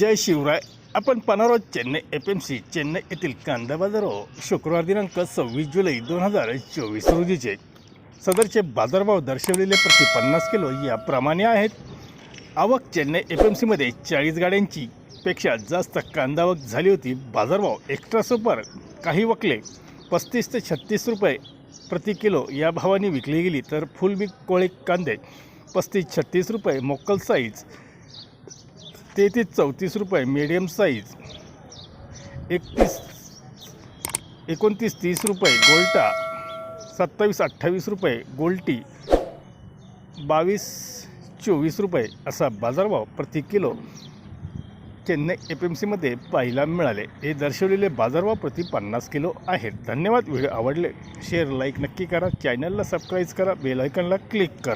जय शिवराय. आपण पनारोज Chennai F M C Chennai येथील कांदा बाजार शुक्रवार दिनांक सव्वीस जुलै दोन हजार चोवीस रोजीचे. सदरचे बाजारभाव दर्शवलेले प्रति पन्नास किलो याप्रमाणे आहेत. आवक चेन्नई एफ एम सीमध्ये चाळीस गाड्यांची पेक्षा जास्त कांदावक झाली होती. बाजारभाव एक्स्ट्रा सुपर काही वकले पस्तीस ते छत्तीस रुपये प्रति किलो या भावाने विकली गेली. तर फुल बिग कोळे कांदे पस्तीस छत्तीस रुपये मोकल साईज तेहतीस चौतीस रुपये मीडियम साईज एकतीस एकोणतीस तीस रुपये गोल्टा. सत्तावीस अठ्ठावीस रुपये गोल्टी. बावीस चोवीस रुपये असा बाजारभाव प्रति किलो चेन्नई एफ एम सीमध्ये पाहायला मिळाले. हे दर्शवलेले बाजारभाव प्रति पन्नास किलो आहेत. धन्यवाद. व्हिडिओ आवडले शेअर लाईक नक्की करा. चॅनलला सबस्क्राईब करा. बेलायकनला क्लिक करा.